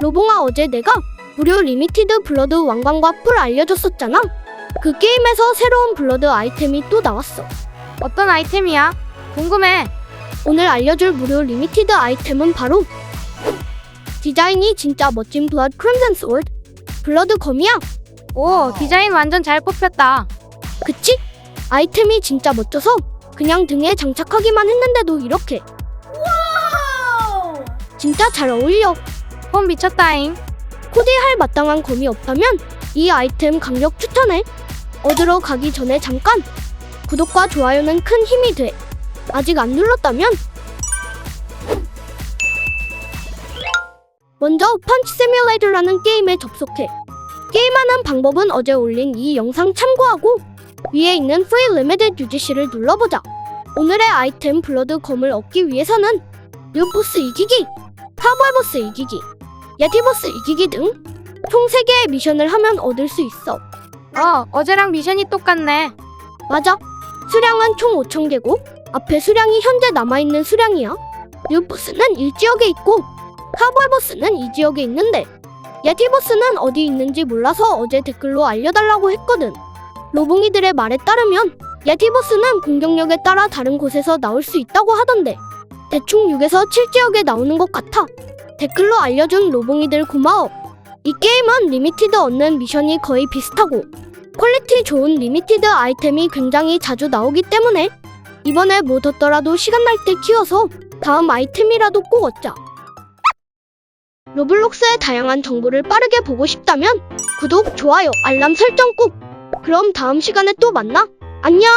로봉아 어제 내가 무료 리미티드 블러드 왕관과 풀 알려줬었잖아. 그 게임에서 새로운 블러드 아이템이 또 나왔어. 어떤 아이템이야? 궁금해. 오늘 알려줄 무료 리미티드 아이템은 바로 디자인이 진짜 멋진 블러드 크림슨 스워드 블러드 검이야. 오, 디자인 완전 잘 뽑혔다. 그치? 아이템이 진짜 멋져서 그냥 등에 장착하기만 했는데도 이렇게 진짜 잘 어울려. 폼 미쳤다잉. 코디할 마땅한 검이 없다면 이 아이템 강력 추천해. 얻으러 가기 전에 잠깐 구독과 좋아요는 큰 힘이 돼. 아직 안 눌렀다면 먼저 펀치 시뮬레이터라는 게임에 접속해. 게임하는 방법은 어제 올린 이 영상 참고하고 위에 있는 프리 리미드 유지시를 눌러보자. 오늘의 아이템 블러드 검을 얻기 위해서는 뉴보스 이기기, 타벌보스 이기기, 예티보스 이기기 등 총 3개의 미션을 하면 얻을 수 있어. 어, 어제랑 미션이 똑같네. 맞아. 수량은 총 5,000개고 앞에 수량이 현재 남아있는 수량이야. 뉴보스는 1지역에 있고 카벌보스는 2지역에 있는데 예티보스는 어디 있는지 몰라서 어제 댓글로 알려달라고 했거든. 로봉이들의 말에 따르면 예티보스는 공격력에 따라 다른 곳에서 나올 수 있다고 하던데 대충 6에서 7지역에 나오는 것 같아. 댓글로 알려준 로봉이들 고마워. 이 게임은 리미티드 얻는 미션이 거의 비슷하고 퀄리티 좋은 리미티드 아이템이 굉장히 자주 나오기 때문에 이번에 못 얻더라도 시간 날 때 키워서 다음 아이템이라도 꼭 얻자. 로블록스의 다양한 정보를 빠르게 보고 싶다면 구독, 좋아요, 알람 설정 꾹! 그럼 다음 시간에 또 만나. 안녕!